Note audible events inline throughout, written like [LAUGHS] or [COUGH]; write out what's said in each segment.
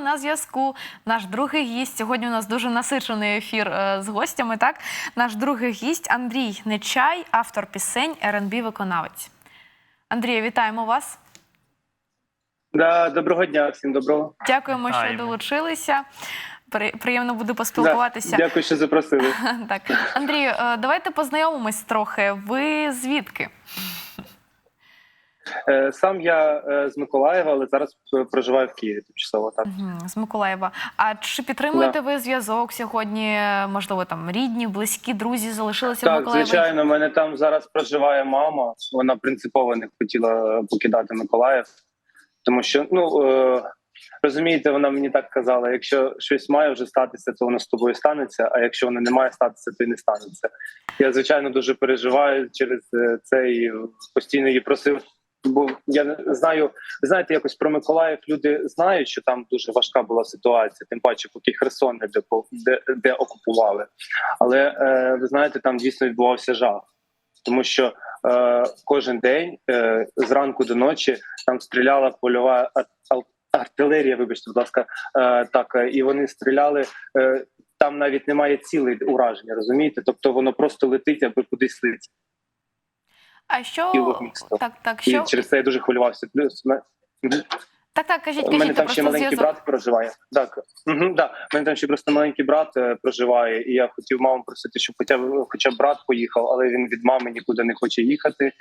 Нами на зв'язку наш другий гість. Сьогодні у нас дуже насичений ефір е, з гостями. Так, наш другий гість Андрій Нечай, автор пісень, rb виконавець. Андрію, вітаємо вас. Да, доброго дня, всім доброго. Дякуємо, що Вітаємо. долучилися. Приємно буде поспілкуватися. Да, дякую, що запросили. [LAUGHS] Так, Андрію, е, давайте познайомимось трохи. Ви звідки? Е, Сам я е, з Миколаєва, але зараз е, проживаю в Києві тимчасово. Так З Миколаєва. А чи підтримуєте ви зв'язок сьогодні? Можливо, там рідні, близькі, друзі залишилися в так, Миколаєві? звичайно, в мене там зараз проживає мама. Вона принципово не хотіла покидати Миколаїв, тому що ну розумієте, вона мені так казала: якщо щось має вже статися, то воно з тобою станеться. А якщо воно не має статися, то й не станеться. Я звичайно дуже переживаю через це і постійно її просив. Бо я знаю, ви знаєте, якось про Миколаїв люди знають, що там дуже важка була ситуація, тим паче, поки Херсон не де, де, де окупували. Але е, ви знаєте, там дійсно відбувався жах, тому що е, кожен день е, зранку до ночі там стріляла польова ар- ар- артилерія. Вибачте, будь ласка, е, так е, і вони стріляли. Е, там навіть немає цілей ураження, розумієте? Тобто воно просто летить, аби кудись летить. А що так, так, І через це я дуже хвилювався. Так, так, кажіть, у мене там ще маленький зв'язок. брат проживає. Так, угу, да. У мене там ще просто маленький брат е, проживає, і я хотів маму просити, щоб хоча б хоча б брат поїхав, але він від мами нікуди не хоче їхати.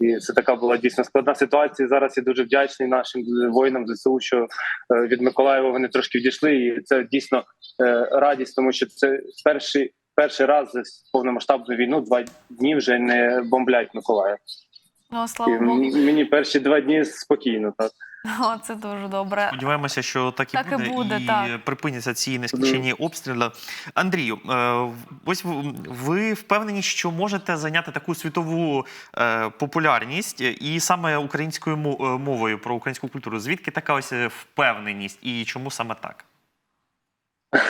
І це така була дійсно складна ситуація. Зараз я дуже вдячний нашим воїнам ЗСУ, що е, від Миколаєва вони трошки відійшли. І це дійсно е, радість, тому що це перший. Перший раз за повномасштабну війну два дні вже не бомблять Миколаїв. Ну, слава Богу. мені перші два дні спокійно. Так [LAUGHS] О, це дуже добре. Сподіваємося, що так і Так і буде, буде, так. припиняться ці нескінченні обстріли. Андрію, е, ось ви впевнені, що можете зайняти таку світову е, популярність і саме українською е, мовою про українську культуру. Звідки така ось впевненість і чому саме так? [LAUGHS]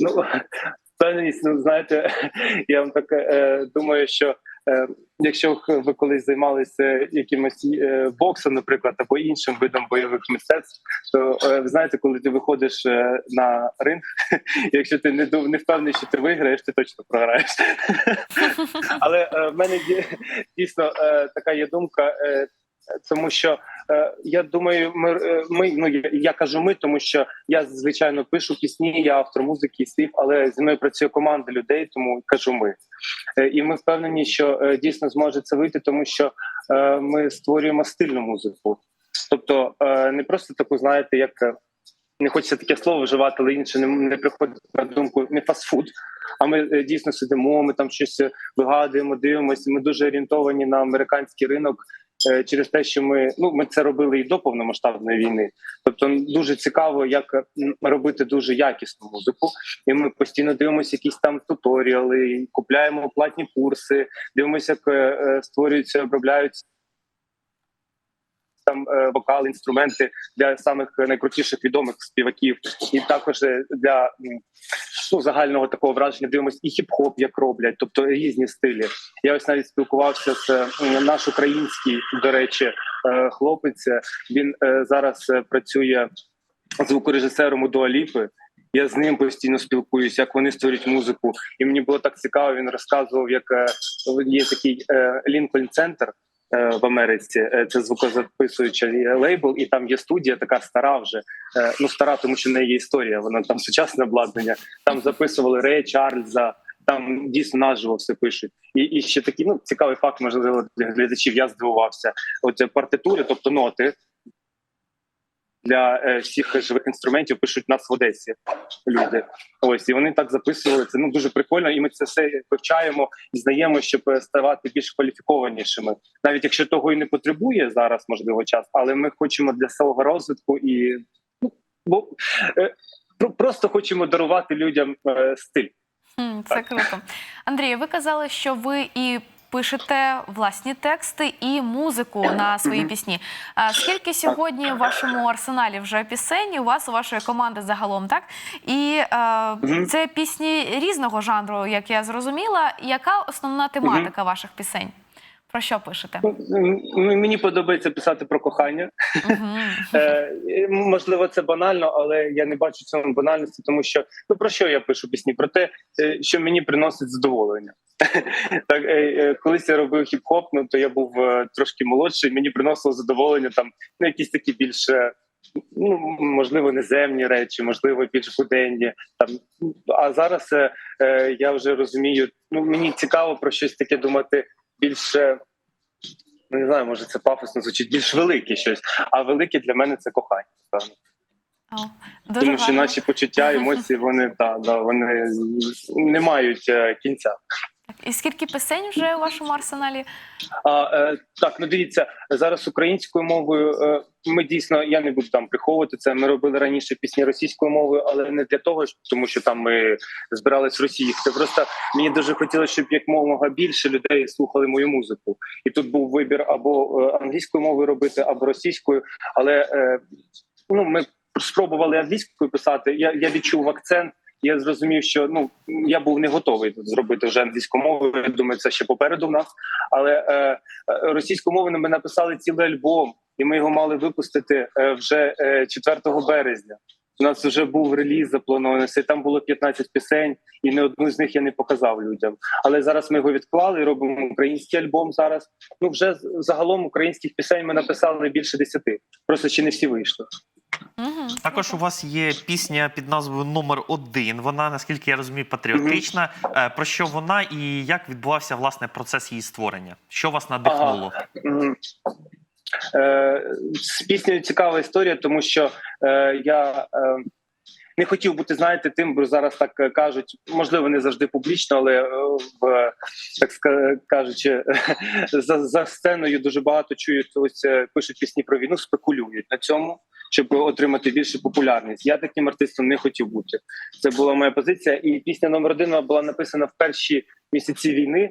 ну, впевненість, ну знаєте, [LAUGHS] я вам так е, думаю, що е, якщо ви колись займалися якимось е, боксом, наприклад, або іншим видом бойових мистецтв, то е, ви знаєте, коли ти виходиш е, на ринг, [LAUGHS] якщо ти не не впевнений, що ти виграєш, ти точно програєш. [LAUGHS] Але е, в мене дійсно е, така є думка. Е, тому що я думаю, ми, е, ми ну я, я кажу ми, тому що я звичайно пишу пісні, я автор музики і слів, але зі мною працює команда людей, тому кажу ми. Е, і ми впевнені, що е, дійсно зможе це вийти, тому що е, ми створюємо стильну музику. Тобто е, не просто таку, знаєте, як е, не хочеться таке слово вживати, але інше не, не приходить на думку не фастфуд. А ми е, дійсно сидимо, ми там щось е, вигадуємо, дивимося. Ми дуже орієнтовані на американський ринок е, через те, що ми ну ми це робили і до повномасштабної війни. Тобто дуже цікаво, як робити дуже якісну музику, і ми постійно дивимося якісь там туторіали, купляємо платні курси, дивимося, як е, е, створюються, обробляються. Там е, вокал, інструменти для самих найкрутіших відомих співаків, і також е, для ну, загального такого враження дивимося і хіп-хоп, як роблять, тобто різні стилі. Я ось навіть спілкувався з е, наш український, до речі, е, хлопець. Він е, зараз працює звукорежисером у Дуаліпи. Я з ним постійно спілкуюся, як вони створюють музику. І мені було так цікаво. Він розказував, як є такий Лінкольн Центр в Америці. Е, Це звукозаписуючий лейбл, і там є студія, така стара вже. Е, Ну стара, тому що не є історія. Вона там сучасне обладнання. Там записували Рея Чарльза. Там дійсно наживо все пишуть, і і ще такий ну цікавий факт, можливо, для глядачів. Я здивувався. От е, партитури, тобто ноти для е, всіх живих інструментів пишуть нас в Одесі. Люди ось і вони так записували. Це ну дуже прикольно, і ми це все вивчаємо і знаємо, щоб е, ставати більш кваліфікованішими, навіть якщо того і не потребує зараз, можливо, час, але ми хочемо для свого розвитку і ну бо е, про- просто хочемо дарувати людям стиль. Це круто. Андрію, ви казали, що ви і пишете власні тексти і музику на свої пісні. Скільки сьогодні в вашому арсеналі вже пісень у вас, у вашої команди загалом, так? І е, це пісні різного жанру, як я зрозуміла. Яка основна тематика ваших пісень? Про що пишете? Ну, Мені подобається писати про кохання. [LAUGHS] Е, можливо, це банально, але я не бачу цьому банальності, тому що ну про що я пишу пісні? Про те, е, що мені приносить задоволення. [LAUGHS] Так, е, е, колись я робив хіп-хоп, ну то я був е, трошки молодший. Мені приносило задоволення там ну, якісь такі більше. Ну, можливо, неземні речі, можливо, більш буденні. Там а зараз е, я вже розумію. Ну мені цікаво про щось таке думати більше. Ну, не знаю, може це пафосно звучить більш велике щось. А велике для мене це кохання. Певно. О, Дуже Тому що гарно. наші почуття, емоції, вони да, да, вони не мають е, кінця. І скільки пісень вже у вашому арсеналі? А е, так, ну дивіться, зараз українською мовою. Е, ми дійсно я не буду там приховувати це. Ми робили раніше пісні російською мовою, але не для того, тому що там ми збирались в Росії. Це просто мені дуже хотілося, щоб як мога більше людей слухали мою музику. І тут був вибір або е, англійською мовою робити, або російською. Але е, ну ми спробували англійською писати. Я, я відчув акцент. Я зрозумів, що ну я був не готовий зробити вже англійську мову. Думаю, це ще попереду в нас. Але е, е, російською мовою ми написали цілий альбом, і ми його мали випустити е, вже е, 4 березня. У нас вже був реліз запланований. Там було 15 пісень, і не одну з них я не показав людям. Але зараз ми його відклали робимо український альбом. Зараз ну вже загалом українських пісень ми написали більше 10. Просто ще не всі вийшли. Мгм. Також у вас є пісня під назвою Номер один. Вона, наскільки я розумію, патріотична. Е, Про що вона і як відбувався власне процес її створення? Що вас надихнуло? Мгм. Е, З піснею цікава історія, тому що е, я е, не хотів бути, знаєте, тим, бо зараз так е, кажуть, можливо, не завжди публічно, але е, в так кажучи, [LAUGHS] за, за сценою дуже багато чують, ось е, пишуть пісні про війну, спекулюють на цьому, щоб отримати більше популярність. Я таким артистом не хотів бути. Це була моя позиція. І пісня номер один була написана в перші місяці війни.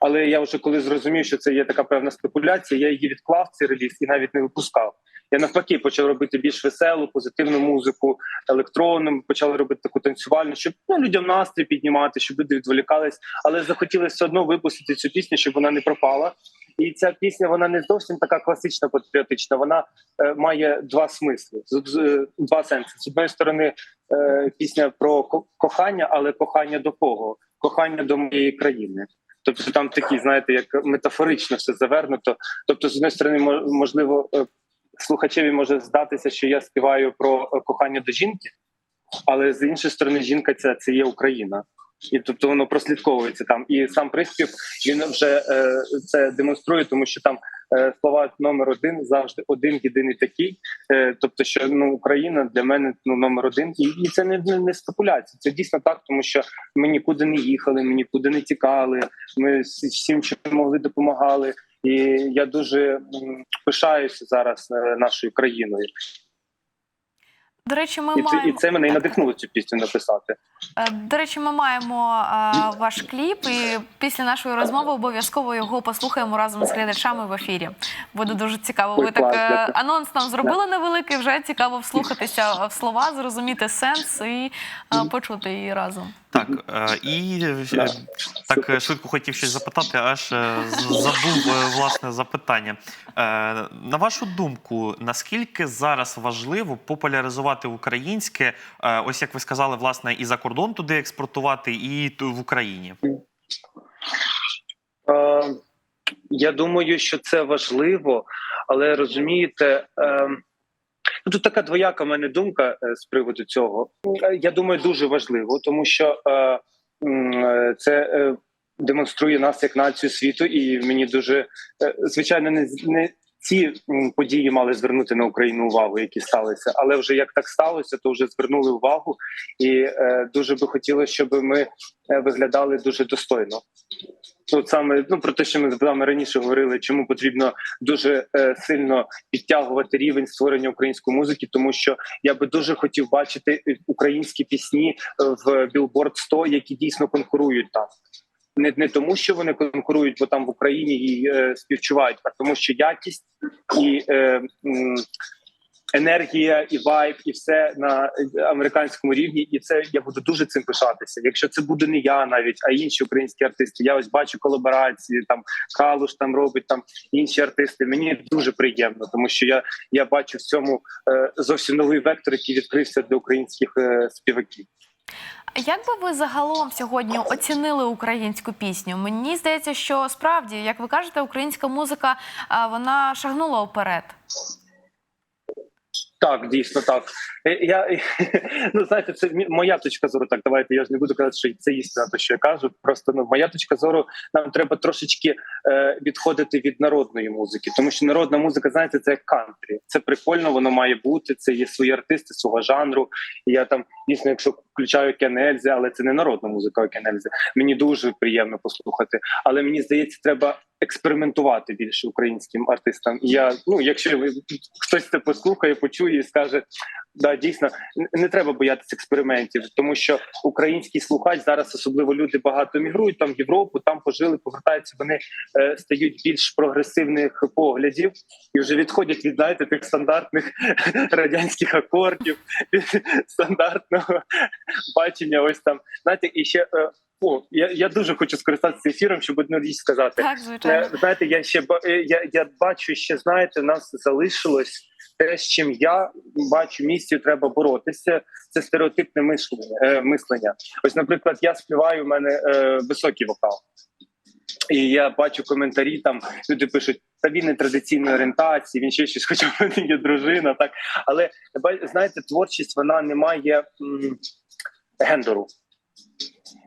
Але я вже коли зрозумів, що це є така певна спекуляція, я її відклав цей реліз і навіть не випускав. Я навпаки почав робити більш веселу, позитивну музику, електронну, почали робити таку танцювальну, щоб ну, людям настрій піднімати, щоб люди відволікались. Але захотілося все одно випустити цю пісню, щоб вона не пропала. І ця пісня вона не зовсім така класична патріотична. Вона е, має два смисли, з- з- два сенси. З одної сторони, е, пісня про кохання, але кохання до кого? Кохання до моєї країни. Тобто там такі, знаєте, як метафорично все завернуто. Тобто, з однієї сторони, мо- можливо, е, слухачеві може здатися, що я співаю про е, кохання до жінки, але з іншої сторони, жінка це, це є Україна. І тобто воно прослідковується там. І сам приспів він вже е, це демонструє, тому що там е, слова номер один завжди один єдиний такий. Е, тобто, що ну Україна для мене ну номер один, і, і це не, не, не спекуляція. Це дійсно так, тому що ми нікуди не їхали, ми нікуди не тікали. Ми всім, чим могли, допомагали. І я дуже пишаюся зараз е, нашою країною, До речі, ми і це, і це мене і надихнуло цю пісню написати. Е, До речі, ми маємо е, ваш кліп, і після нашої розмови обов'язково його послухаємо разом з глядачами в ефірі. Буде дуже цікаво. Ви так е, анонс нам зробили невеликий. Вже цікаво вслухатися в слова, зрозуміти сенс і почути її разом. Так, е, і е, так швидко хотів щось запитати, аж е, забув власне запитання. На вашу думку, наскільки зараз важливо популяризувати українське, ось як ви сказали, власне, і за кордон туди експортувати, і в Україні? Я думаю, що це важливо, але розумієте, е, ну, тут така двояка в мене думка е, з приводу цього. Е, Я думаю, дуже важливо, тому що е, це демонструє нас як націю світу, і мені дуже звичайно не, не ці події мали звернути на Україну увагу, які сталися. Але вже як так сталося, то вже звернули увагу, і е, дуже би хотілося, щоб ми е, виглядали дуже достойно. От саме ну про те, що ми з вами раніше говорили, чому потрібно дуже е, сильно підтягувати рівень створення української музики, тому що я би дуже хотів бачити е, українські пісні е, в Billboard 100, які дійсно конкурують там. Не, не тому, що вони конкурують, бо там в Україні і е, співчувають, а тому, що якість і е, енергія і вайб, і все на американському рівні. І це я буду дуже цим пишатися. Якщо це буде не я навіть, а інші українські артисти. Я ось бачу колаборації. Там Калуш там робить там інші артисти. Мені дуже приємно, тому що я, я бачу в цьому е, зовсім новий вектор, який відкрився для українських е, співаків. Як би ви загалом сьогодні оцінили українську пісню? Мені здається, що справді, як ви кажете, українська музика вона шагнула вперед. Так, дійсно так. Е, Я [LAUGHS] ну знаєте, це моя точка зору. Так, давайте я ж не буду казати, що це істина, то що я кажу. Просто ну моя точка зору. Нам треба трошечки е, відходити від народної музики, тому що народна музика, знаєте, це як кантрі. Це прикольно, воно має бути. Це є свої артисти свого жанру. І я там дійсно, якщо включаю Кенельзи, але це не народна музика Кенельзи. Мені дуже приємно послухати. Але мені здається, треба експериментувати більше українським артистам. Я ну, якщо ви хтось це послухає, почує і скаже. Да, дійсно не треба боятися експериментів, тому що український слухач зараз, особливо люди багато мігрують там в Європу, там пожили, повертаються. Вони е, стають більш прогресивних поглядів і вже відходять від знаєте, тих стандартних [LAUGHS] радянських акордів, стандартного бачення. Ось там знаєте, і ще е, о, я, я дуже хочу скористатися ефіром, щоб одну річ сказати. Так, звичайно. Е, Знаєте, я ще е, я, я бачу, ще знаєте, нас залишилось те, з чим я бачу місію, треба боротися. Це стереотипне мислення. Е, мислення. Ось, наприклад, я співаю, у мене е, високий вокал. І я бачу коментарі, там люди пишуть, та він не традиційної орієнтації, він ще щось, хоча в мене є дружина, так. Але знаєте, творчість вона не має м, гендеру.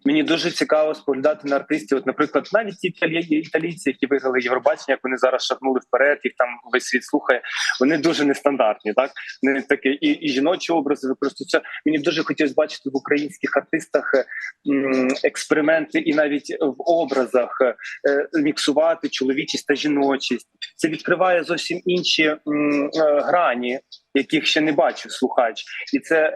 Мені дуже цікаво споглядати на артистів. От, наприклад, навіть ті італі- італійці, які виграли Євробачення, як вони зараз шагнули вперед, їх там весь світ слухає. Вони дуже нестандартні, так не такі і, і жіночі образи використовуються. Мені дуже хотілося бачити в українських артистах е, експерименти, і навіть в образах е, міксувати чоловічість та жіночість. Це відкриває зовсім інші е, грані, яких ще не бачив слухач, і це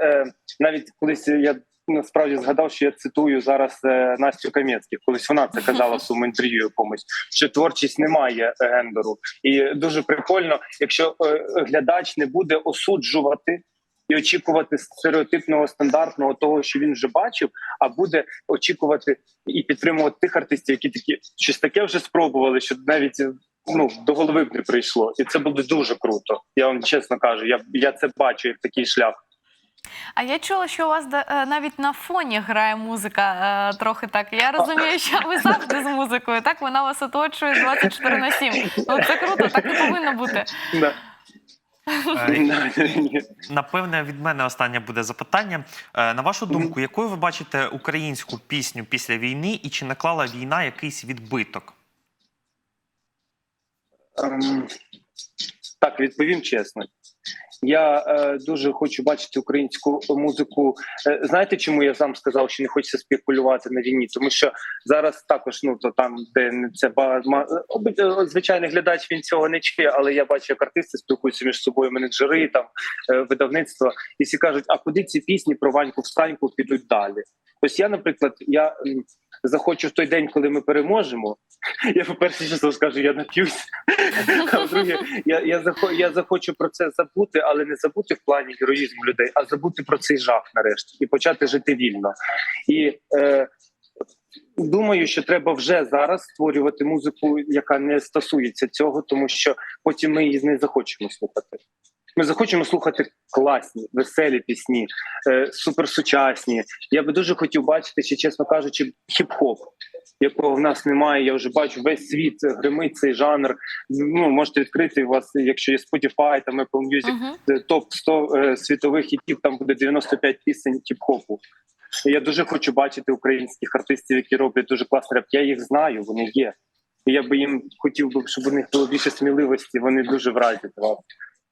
навіть колись я насправді згадав, що я цитую зараз е, Настю Кам'янських. Колись вона це казала в своєму інтерв'ю якомусь, що творчість не має е, гендеру, і дуже прикольно, якщо е, глядач не буде осуджувати. І очікувати стереотипного стандартного того, що він вже бачив, а буде очікувати і підтримувати тих артистів, які такі щось таке вже спробували, що навіть ну до голови б не прийшло, і це буде дуже круто. Я вам чесно кажу. Я я це бачу як такий шлях. А я чула, що у вас е, навіть на фоні грає музика е, трохи так. Я розумію, що ви завжди з музикою. Так вона вас оточує 24 на 7. Ну це круто, так і повинно бути. Да. Е, Напевне, від мене останнє буде запитання. На вашу думку, якою ви бачите українську пісню після війни, і чи наклала війна якийсь відбиток? Ем, Так, відповім чесно. Я е, дуже хочу бачити українську музику. Е, знаєте, чому я сам сказав, що не хочеться спекулювати на війні? Тому що зараз також, ну то там, де не це ба- ма- е, звичайний глядач він цього не чує, але я бачу, як артисти спілкуються між собою, менеджери, там е, видавництва, і всі кажуть, а куди ці пісні про Ваньку встаньку підуть далі? Ось я, наприклад, я захочу в той день, коли ми переможемо. Я по перше число скажу, я нап'юсь. А друге, я, я, я захочу про це забути, але не забути в плані героїзму людей, а забути про цей жах нарешті і почати жити вільно. І е, думаю, що треба вже зараз створювати музику, яка не стосується цього, тому що потім ми її не захочемо слухати. Ми захочемо слухати класні, веселі пісні, е, суперсучасні. Я би дуже хотів бачити, ще чесно кажучи, хіп-хоп, якого в нас немає. Я вже бачу весь світ гримить цей жанр. Ну можете відкрити у вас, якщо є Spotify, там Apple Music, Угу. топ 100 е, світових хітів, там буде 95 пісень хіп-хопу. Я дуже хочу бачити українських артистів, які роблять дуже класний реп. Я їх знаю, вони є. І я би їм хотів би, щоб у них було більше сміливості. Вони дуже вразять вас.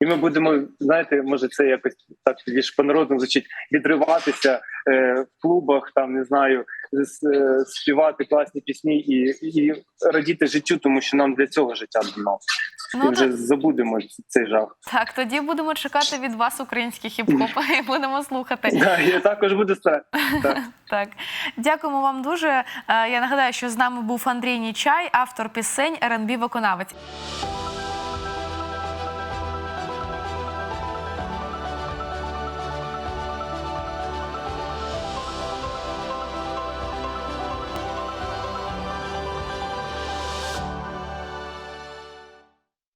І ми будемо, знаєте, може, це якось так більш по-народному звучить, відриватися е, в клубах, там не знаю, с- е, співати класні пісні і, і радіти життю, тому що нам для цього життя дано. І Ну, вже так, забудемо цей жах. так, тоді будемо чекати від вас український хіп-хоп [LAUGHS] і будемо слухати. Да, я також буду старати. Так. [LAUGHS] Так, дякуємо вам дуже. Е, Я нагадаю, що з нами був Андрій Нічай, автор пісень, rb виконавець